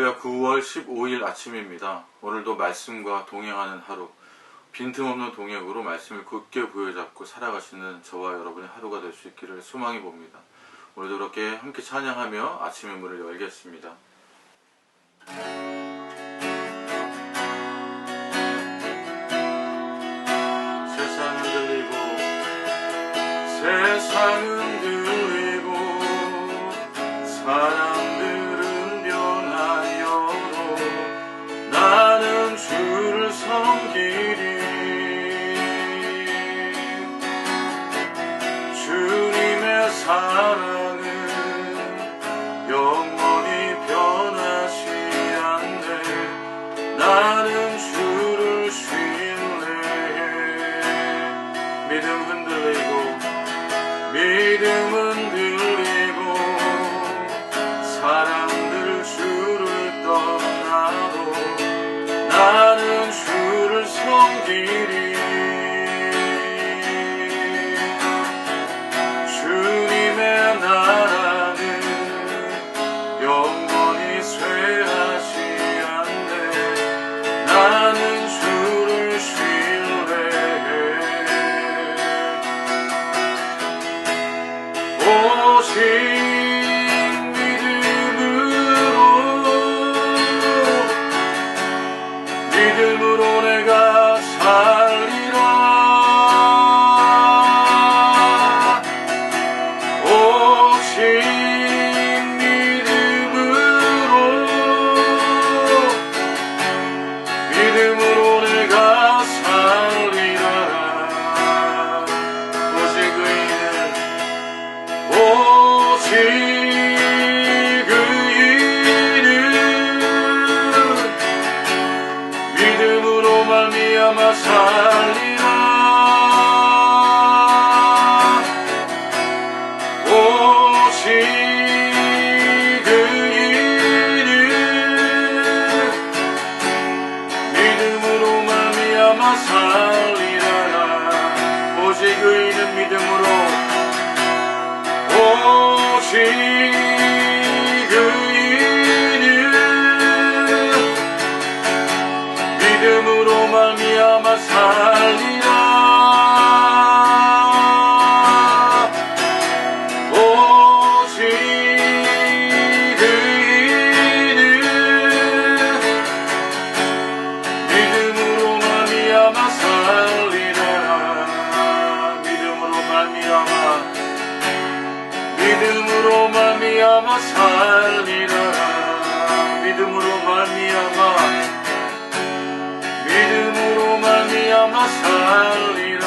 할렐루야 9월 15일 아침입니다. 오늘도 말씀과 동행하는 하루, 빈틈없는 동행으로 말씀을 굳게 부여잡고 살아가시는 저와 여러분의 하루가 될 수 있기를 소망해 봅니다. 오늘도 그렇게 함께 찬양하며 아침의 문을 열겠습니다. 세상은 들리고 세상은 들리고 사람 살리라 믿음으로 말미암아 믿음으로 말미암아 살리라.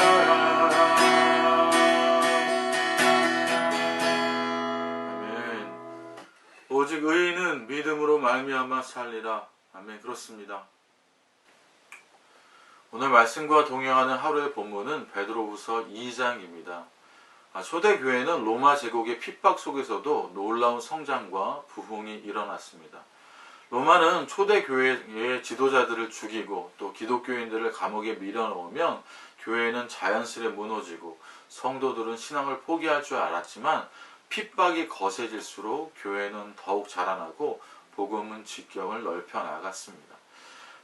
아멘. 오직 의인은 믿음으로 말미암아 살리라. 아멘. 그렇습니다. 오늘 말씀과 동행하는 하루의 본문은 베드로후서 2장입니다. 아, 초대교회는 로마 제국의 핍박 속에서도 놀라운 성장과 부흥이 일어났습니다. 로마는 초대교회의 지도자들을 죽이고 또 기독교인들을 감옥에 밀어넣으면 교회는 자연스레 무너지고 성도들은 신앙을 포기할 줄 알았지만 핍박이 거세질수록 교회는 더욱 자라나고 복음은 직경을 넓혀 나갔습니다.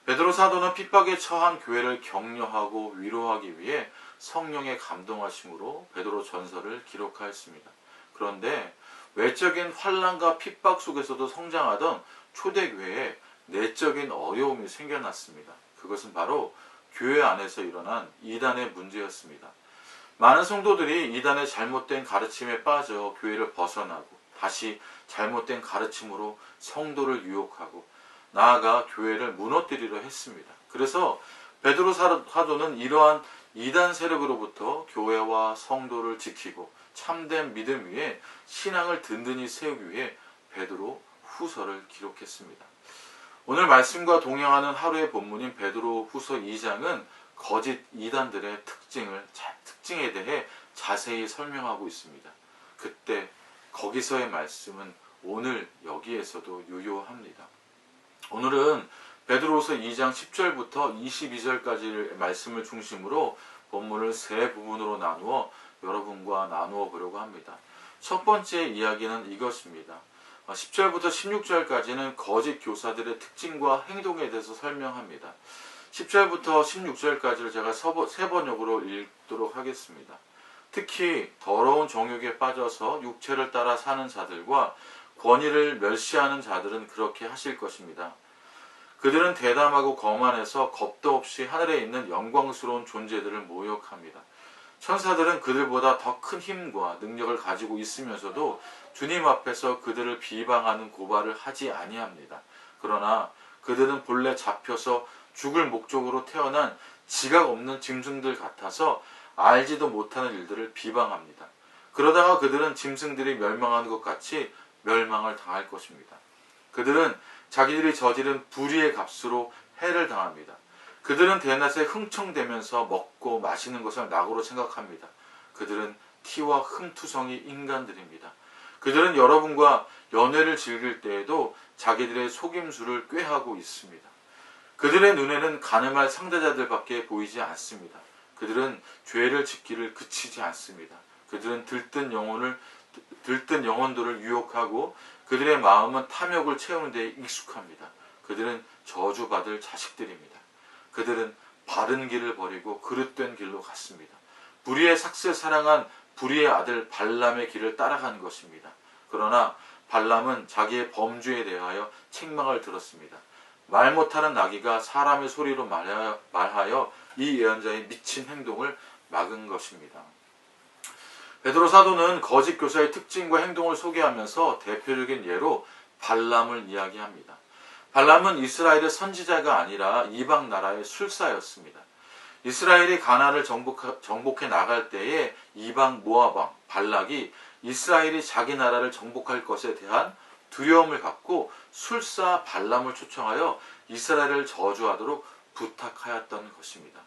베드로 사도는 핍박에 처한 교회를 격려하고 위로하기 위해 성령의 감동하심으로 베드로 전서를 기록하였습니다. 그런데 외적인 환란과 핍박 속에서도 성장하던 초대교회에 내적인 어려움이 생겨났습니다. 그것은 바로 교회 안에서 일어난 이단의 문제였습니다. 많은 성도들이 이단의 잘못된 가르침에 빠져 교회를 벗어나고 다시 잘못된 가르침으로 성도를 유혹하고 나아가 교회를 무너뜨리려 했습니다. 그래서 베드로 사도는 이러한 이단 세력으로부터 교회와 성도를 지키고 참된 믿음 위에 신앙을 든든히 세우기 위해 베드로 후서를 기록했습니다. 오늘 말씀과 동행하는 하루의 본문인 베드로 후서 2장은 거짓 이단들의 특징을 특징에 대해 자세히 설명하고 있습니다. 그때 거기서의 말씀은 오늘 여기에서도 유효합니다. 오늘은 베드로서 2장 10절부터 22절까지의 말씀을 중심으로 본문을 세 부분으로 나누어 여러분과 나누어 보려고 합니다. 첫 번째 이야기는 이것입니다. 10절부터 16절까지는 거짓 교사들의 특징과 행동에 대해서 설명합니다. 10절부터 16절까지를 제가 세 번역으로 읽도록 하겠습니다. 특히 더러운 정욕에 빠져서 육체를 따라 사는 자들과 권위를 멸시하는 자들은 그렇게 하실 것입니다. 그들은 대담하고 거만해서 겁도 없이 하늘에 있는 영광스러운 존재들을 모욕합니다. 천사들은 그들보다 더 큰 힘과 능력을 가지고 있으면서도 주님 앞에서 그들을 비방하는 고발을 하지 아니합니다. 그러나 그들은 본래 잡혀서 죽을 목적으로 태어난 지각 없는 짐승들 같아서 알지도 못하는 일들을 비방합니다. 그러다가 그들은 짐승들이 멸망하는 것 같이 멸망을 당할 것입니다. 그들은 자기들이 저지른 불의의 값으로 해를 당합니다. 그들은 대낮에 흥청대면서 먹고 마시는 것을 낙으로 생각합니다. 그들은 티와 흠투성이 인간들입니다. 그들은 여러분과 연애를 즐길 때에도 자기들의 속임수를 꾀하고 있습니다. 그들의 눈에는 가늠할 상대자들밖에 보이지 않습니다. 그들은 죄를 짓기를 그치지 않습니다. 그들은 들뜬 영혼을 들뜬 영혼들을 유혹하고 그들의 마음은 탐욕을 채우는 데 익숙합니다. 그들은 저주받을 자식들입니다. 그들은 바른 길을 버리고 그릇된 길로 갔습니다. 불의의 삭슬 사랑한 불의의 아들 발람의 길을 따라간 것입니다. 그러나 발람은 자기의 범죄에 대하여 책망을 들었습니다. 말 못하는 나귀가 사람의 소리로 말하여, 말하여 이 예언자의 미친 행동을 막은 것입니다. 베드로 사도는 거짓 교사의 특징과 행동을 소개하면서 대표적인 예로 발람을 이야기합니다. 발람은 이스라엘의 선지자가 아니라 이방 나라의 술사였습니다. 이스라엘이 가나를 정복, 정복해 나갈 때에 이방 모아방 발락이 이스라엘이 자기 나라를 정복할 것에 대한 두려움을 갖고 술사 발람을 초청하여 이스라엘을 저주하도록 부탁하였던 것입니다.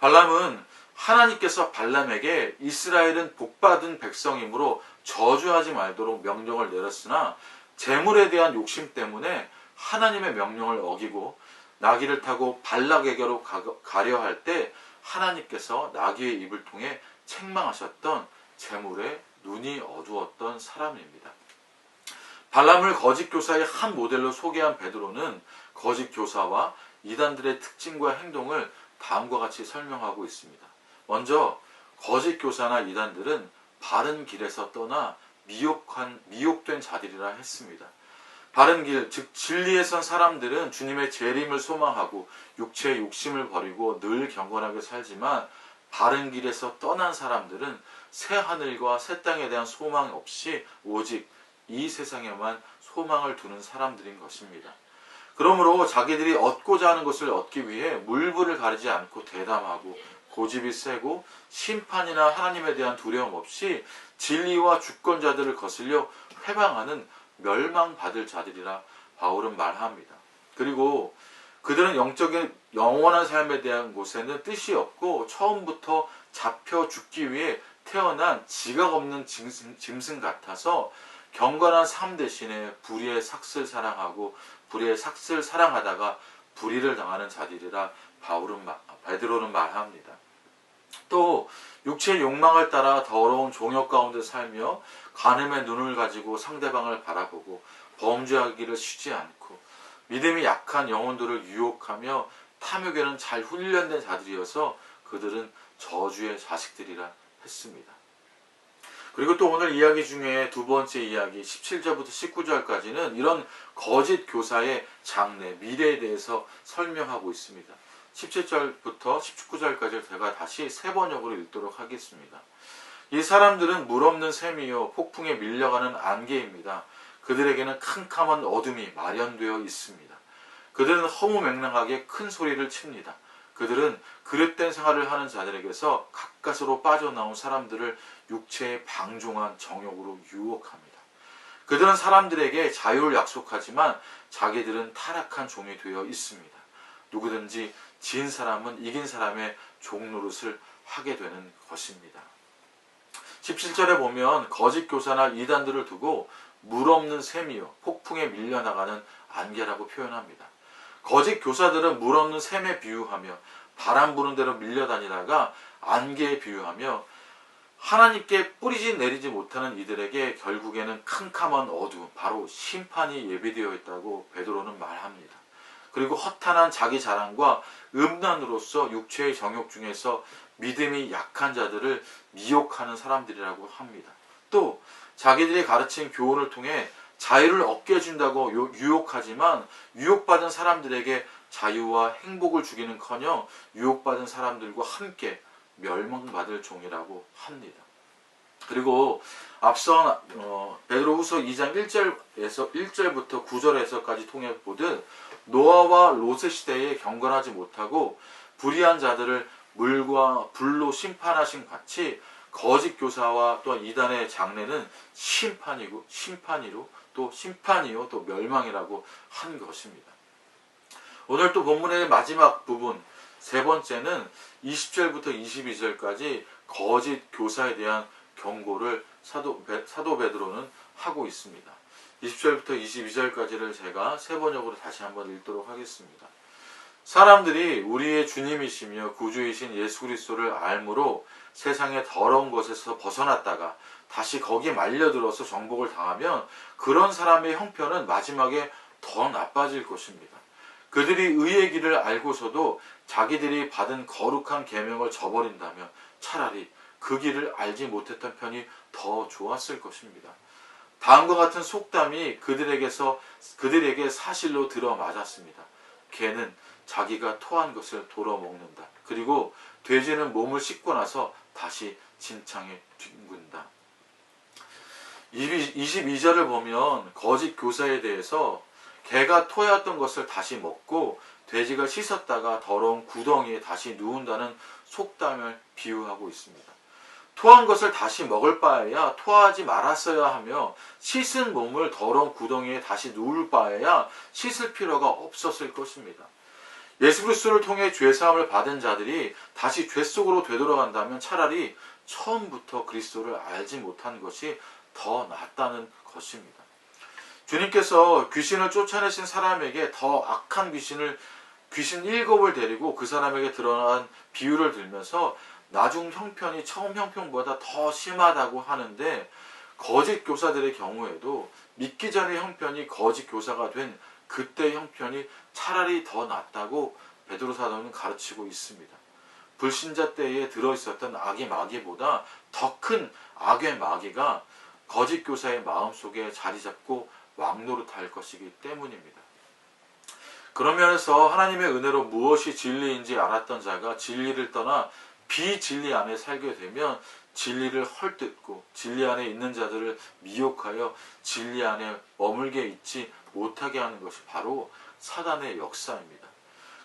발람은 하나님께서 발람에게 이스라엘은 복받은 백성이므로 저주하지 말도록 명령을 내렸으나 재물에 대한 욕심 때문에 하나님의 명령을 어기고 나귀를 타고 발락에게로 가려 할 때 하나님께서 나귀의 입을 통해 책망하셨던 재물에 눈이 어두웠던 사람입니다. 발람을 거짓 교사의 한 모델로 소개한 베드로는 거짓 교사와 이단들의 특징과 행동을 다음과 같이 설명하고 있습니다. 먼저 거짓 교사나 이단들은 바른 길에서 떠나 미혹한 미혹된 자들이라 했습니다. 바른 길, 즉 진리에 선 사람들은 주님의 재림을 소망하고 육체의 욕심을 버리고 늘 경건하게 살지만 바른 길에서 떠난 사람들은 새 하늘과 새 땅에 대한 소망 없이 오직 이 세상에만 소망을 두는 사람들인 것입니다. 그러므로 자기들이 얻고자 하는 것을 얻기 위해 물불을 가리지 않고 대담하고 고집이 세고 심판이나 하나님에 대한 두려움 없이 진리와 주권자들을 거슬려 회방하는 멸망받을 자들이라 바울은 말합니다. 그리고 그들은 영적인 영원한 삶에 대한 곳에는 뜻이 없고 처음부터 잡혀 죽기 위해 태어난 지각 없는 짐승, 짐승 같아서 경건한 삶 대신에 불의의 삭슬 사랑하고 불의의 삭슬 사랑하다가 불의를 당하는 자들이라 바울은 베드로는 말합니다. 또 육체의 욕망을 따라 더러운 종역 가운데 살며 간음의 눈을 가지고 상대방을 바라보고 범죄하기를 쉬지 않고 믿음이 약한 영혼들을 유혹하며 탐욕에는 잘 훈련된 자들이어서 그들은 저주의 자식들이라 했습니다. 그리고 또 오늘 이야기 중에 두 번째 이야기 17절부터 19절까지는 이런 거짓 교사의 장래, 미래에 대해서 설명하고 있습니다. 17절부터 19절까지 제가 다시 세 번역으로 읽도록 하겠습니다. 이 사람들은 물 없는 샘이요 폭풍에 밀려가는 안개입니다. 그들에게는 캄캄한 어둠이 마련되어 있습니다. 그들은 허무맹랑하게 큰 소리를 칩니다. 그들은 그릇된 생활을 하는 자들에게서 가까스로 빠져나온 사람들을 육체의 방종한 정욕으로 유혹합니다. 그들은 사람들에게 자유를 약속하지만 자기들은 타락한 종이 되어 있습니다. 누구든지 진 사람은 이긴 사람의 종 노릇을 하게 되는 것입니다. 17절에 보면 거짓 교사나 이단들을 두고 물 없는 샘이요 폭풍에 밀려나가는 안개라고 표현합니다. 거짓 교사들은 물 없는 샘에 비유하며 바람 부는 대로 밀려다니다가 안개에 비유하며 하나님께 뿌리지 내리지 못하는 이들에게 결국에는 캄캄한 어두움, 바로 심판이 예비되어 있다고 베드로는 말합니다. 그리고 허탄한 자기 자랑과 음란으로서 육체의 정욕 중에서 믿음이 약한 자들을 미혹하는 사람들이라고 합니다. 또 자기들이 가르친 교훈을 통해 자유를 얻게 해준다고 요- 유혹하지만 유혹받은 사람들에게 자유와 행복을 주기는커녕 유혹받은 사람들과 함께 멸망받을 종이라고 합니다. 그리고 앞선 어, 베드로후서 2장 1절에서 1절부터 9절에서까지 통해 보듯 노아와 롯의 시대에 경건하지 못하고 불의한 자들을 물과 불로 심판하신 같이 거짓 교사와 또 이단의 장래는 심판이고 심판이로 또 심판이요 또 멸망이라고 한 것입니다. 오늘 또 본문의 마지막 부분 세 번째는 20절부터 22절까지 거짓 교사에 대한 경고를 사도, 베, 사도 베드로는 하고 있습니다. 20절부터 22절까지를 제가 세 번역으로 다시 한번 읽도록 하겠습니다. 사람들이 우리의 주님이시며 구주이신 예수 그리스도를 알므로 세상의 더러운 것에서 벗어났다가 다시 거기에 말려들어서 정복을 당하면 그런 사람의 형편은 마지막에 더 나빠질 것입니다. 그들이 의의 길을 알고서도 자기들이 받은 거룩한 계명을 저버린다면 차라리 그 길을 알지 못했던 편이 더 좋았을 것입니다. 다음과 같은 속담이 그들에게서 그들에게 사실로 들어 맞았습니다. 개는 자기가 토한 것을 돌아 먹는다. 그리고 돼지는 몸을 씻고 나서 다시 진창에 뒹군다. 22절을 보면 거짓 교사에 대해서 개가 토해왔던 것을 다시 먹고 돼지가 씻었다가 더러운 구덩이에 다시 누운다는 속담을 비유하고 있습니다. 토한 것을 다시 먹을 바에야 토하지 말았어야 하며 씻은 몸을 더러운 구덩이에 다시 누울 바에야 씻을 필요가 없었을 것입니다. 예수 그리스도를 통해 죄 사함을 받은 자들이 다시 죄 속으로 되돌아간다면 차라리 처음부터 그리스도를 알지 못한 것이 더 낫다는 것입니다. 주님께서 귀신을 쫓아내신 사람에게 더 악한 귀신을 귀신 일곱을 데리고 그 사람에게 드러난 비유를 들면서 나중 형편이 처음 형편보다 더 심하다고 하는데 거짓 교사들의 경우에도 믿기 전의 형편이 거짓 교사가 된 그때 형편이 차라리 더 낫다고 베드로 사도는 가르치고 있습니다. 불신자 때에 들어 있었던 악의 마귀보다 더 큰 악의 마귀가 거짓 교사의 마음 속에 자리 잡고 왕노릇할 것이기 때문입니다. 그런 면에서 하나님의 은혜로 무엇이 진리인지 알았던 자가 진리를 떠나 비진리 안에 살게 되면 진리를 헐뜯고 진리 안에 있는 자들을 미혹하여 진리 안에 머물게 있지 못하게 하는 것이 바로 사단의 역사입니다.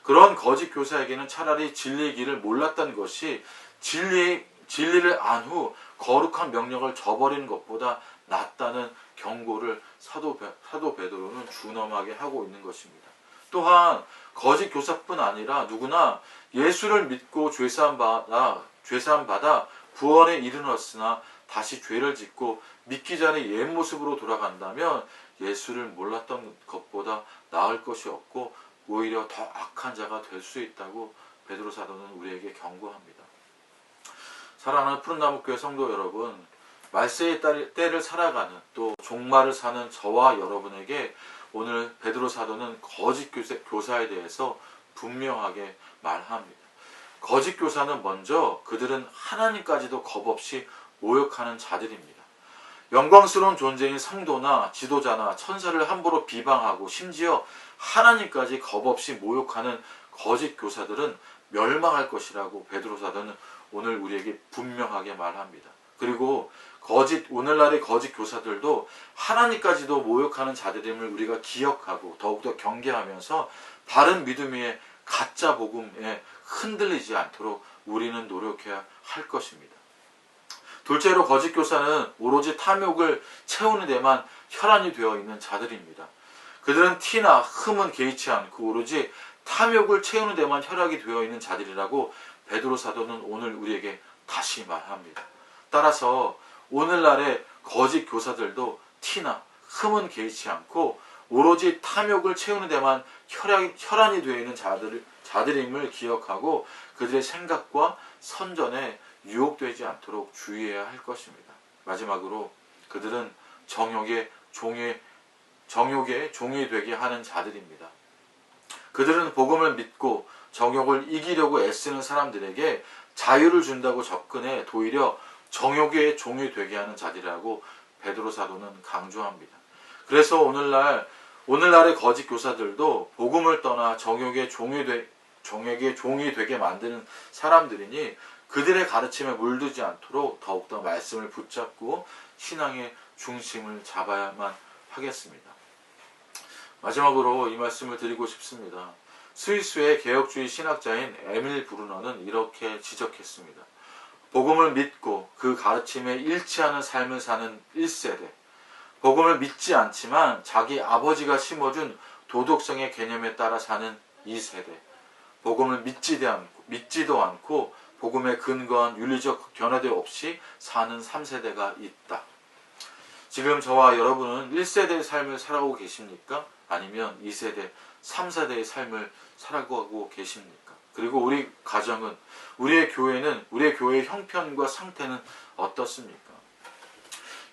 그런 거짓 교사에게는 차라리 진리의 길을 몰랐던 것이 진리, 진리를 안 후 거룩한 명령을 저버리는 것보다 낫다는 경고를 사도, 베, 사도 베드로는 준엄하게 하고 있는 것입니다. 또한 거짓 교사뿐 아니라 누구나 예수를 믿고 죄사함 받아 죄사함 받아 구원에 이르렀으나 다시 죄를 짓고 믿기 전에 옛 모습으로 돌아간다면 예수를 몰랐던 것보다 나을 것이 없고 오히려 더 악한 자가 될 수 있다고 베드로 사도는 우리에게 경고합니다. 사랑하는 푸른 나무 교회 성도 여러분, 말세의 때를 살아가는 또 종말을 사는 저와 여러분에게 오늘 베드로 사도는 거짓 교사에 대해서 분명하게 말합니다. 거짓 교사는 먼저 그들은 하나님까지도 겁없이 모욕하는 자들입니다. 영광스러운 존재인 성도나 지도자나 천사를 함부로 비방하고 심지어 하나님까지 겁없이 모욕하는 거짓 교사들은 멸망할 것이라고 베드로 사도는 오늘 우리에게 분명하게 말합니다. 그리고 거짓 오늘날의 거짓 교사들도 하나님까지도 모욕하는 자들임을 우리가 기억하고 더욱더 경계하면서 바른 믿음 위에 가짜 복음에 흔들리지 않도록 우리는 노력해야 할 것입니다. 둘째로 거짓 교사는 오로지 탐욕을 채우는 데만 혈안이 되어 있는 자들입니다. 그들은 티나 흠은 개의치 않고 오로지 탐욕을 채우는 데만 혈약이 되어 있는 자들이라고 베드로 사도는 오늘 우리에게 다시 말합니다. 따라서 오늘날의 거짓 교사들도 티나 흠은 개의치 않고 오로지 탐욕을 채우는 데만 혈약, 혈안이 되어 있는 자들, 자들임을 기억하고 그들의 생각과 선전에 유혹되지 않도록 주의해야 할 것입니다. 마지막으로 그들은 정욕의 종이 정욕의 종이 되게 하는 자들입니다. 그들은 복음을 믿고 정욕을 이기려고 애쓰는 사람들에게 자유를 준다고 접근해 도리어 정욕의 종이 되게 하는 자들이라고 베드로 사도는 강조합니다. 그래서 오늘날 오늘날의 거짓 교사들도 복음을 떠나 정욕의 종이 되 정욕의 종이 되게 만드는 사람들이니 그들의 가르침에 물들지 않도록 더욱더 말씀을 붙잡고 신앙의 중심을 잡아야만 하겠습니다. 마지막으로 이 말씀을 드리고 싶습니다. 스위스의 개혁주의 신학자인 에밀 브루너는 이렇게 지적했습니다. 복음을 믿고 그 가르침에 일치하는 삶을 사는 1세대. 복음을 믿지 않지만 자기 아버지가 심어준 도덕성의 개념에 따라 사는 2세대. 복음을 믿지도 않고, 믿지도 않고 복음에 근거한 윤리적 견해도 없이 사는 3세대가 있다. 지금 저와 여러분은 1세대의 삶을 살아가고 계십니까? 아니면 2세대, 3세대의 삶을 살아가고 계십니까? 그리고 우리 가정은, 우리의 교회는, 우리의 교회의 형편과 상태는 어떻습니까?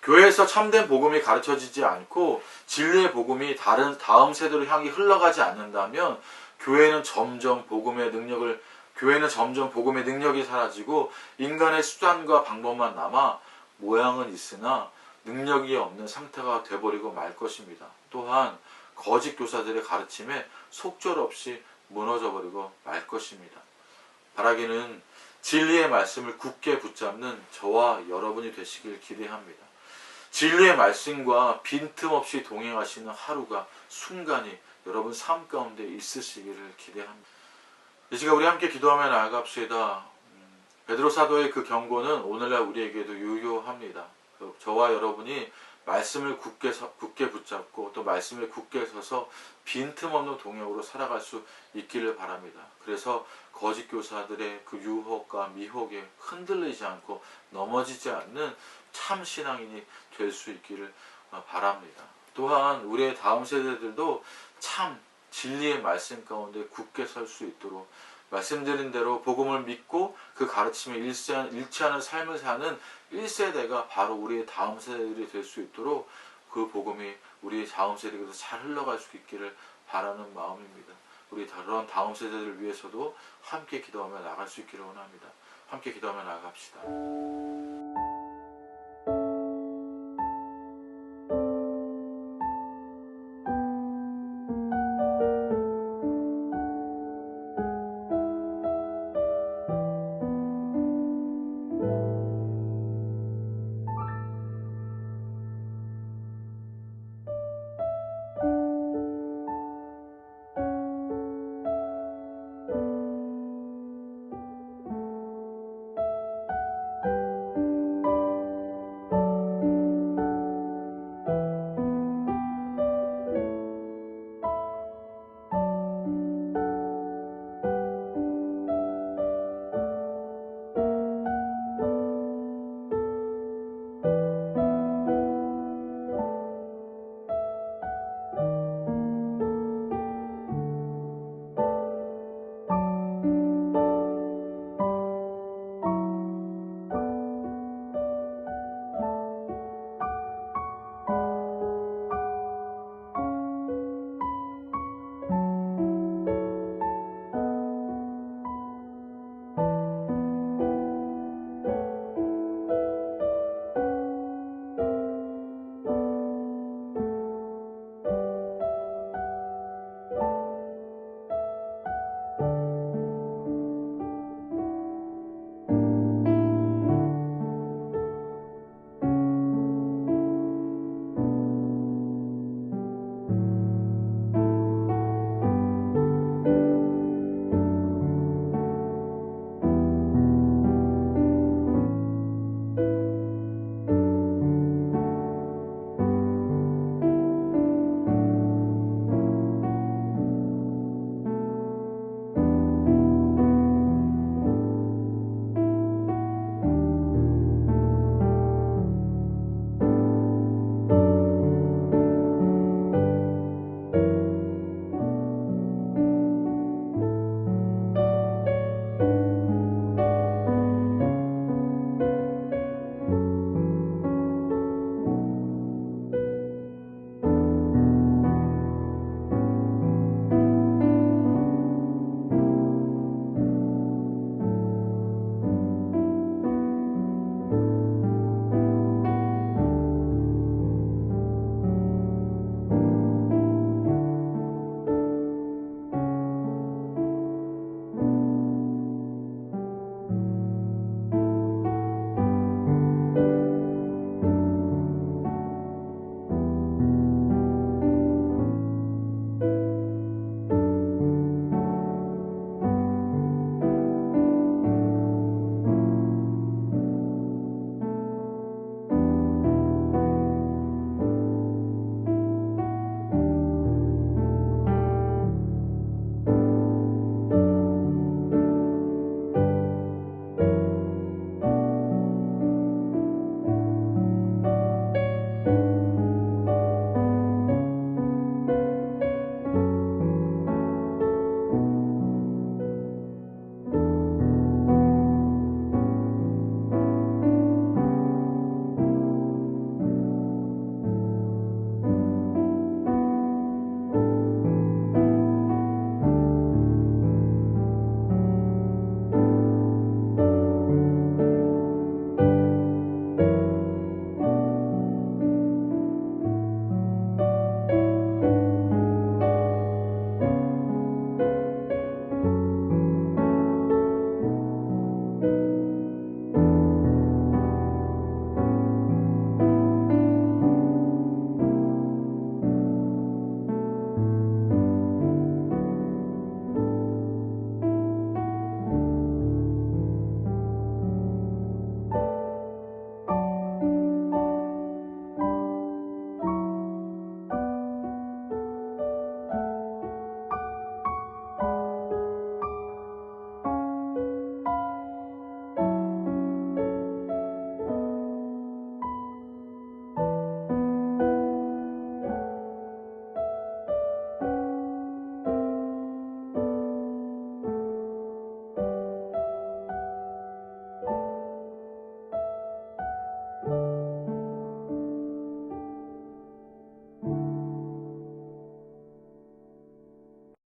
교회에서 참된 복음이 가르쳐지지 않고 진리의 복음이 다른 다음 세대로 향해 흘러가지 않는다면 교회는 점점 복음의 능력을 교회는 점점 복음의 능력이 사라지고 인간의 수단과 방법만 남아 모양은 있으나 능력이 없는 상태가 돼버리고 말 것입니다. 또한 거짓 교사들의 가르침에 속절없이 무너져 버리고 말 것입니다. 바라기는 진리의 말씀을 굳게 붙잡는 저와 여러분이 되시길 기대합니다. 진리의 말씀과 빈틈없이 동행하시는 하루가 순간이 여러분 삶 가운데 있으시기를 기대합니다. 이 시간 우리 함께 기도하며 나아갑시다. 음, 베드로 사도의 그 경고는 오늘날 우리에게도 유효합니다. 그 저와 여러분이 말씀을 굳게, 서- 굳게 붙잡고 또 말씀을 굳게 서서 빈틈없는 동역으로 살아갈 수 있기를 바랍니다. 그래서 거짓 교사들의 그 유혹과 미혹에 흔들리지 않고 넘어지지 않는 참 신앙인이 될 수 있기를 어, 바랍니다. 또한 우리의 다음 세대들도 참 진리의 말씀 가운데 굳게 설 수 있도록 말씀드린 대로 복음을 믿고 그 가르침에 일치하는, 삶을 사는 1세대가 바로 우리의 다음 세대들이 될 수 있도록 그 복음이 우리의 다음 세대에게도 잘 흘러갈 수 있기를 바라는 마음입니다. 우리 그런 다음 세대들을 위해서도 함께 기도하며 나갈 수 있기를 원합니다. 함께 기도하며 나갑시다.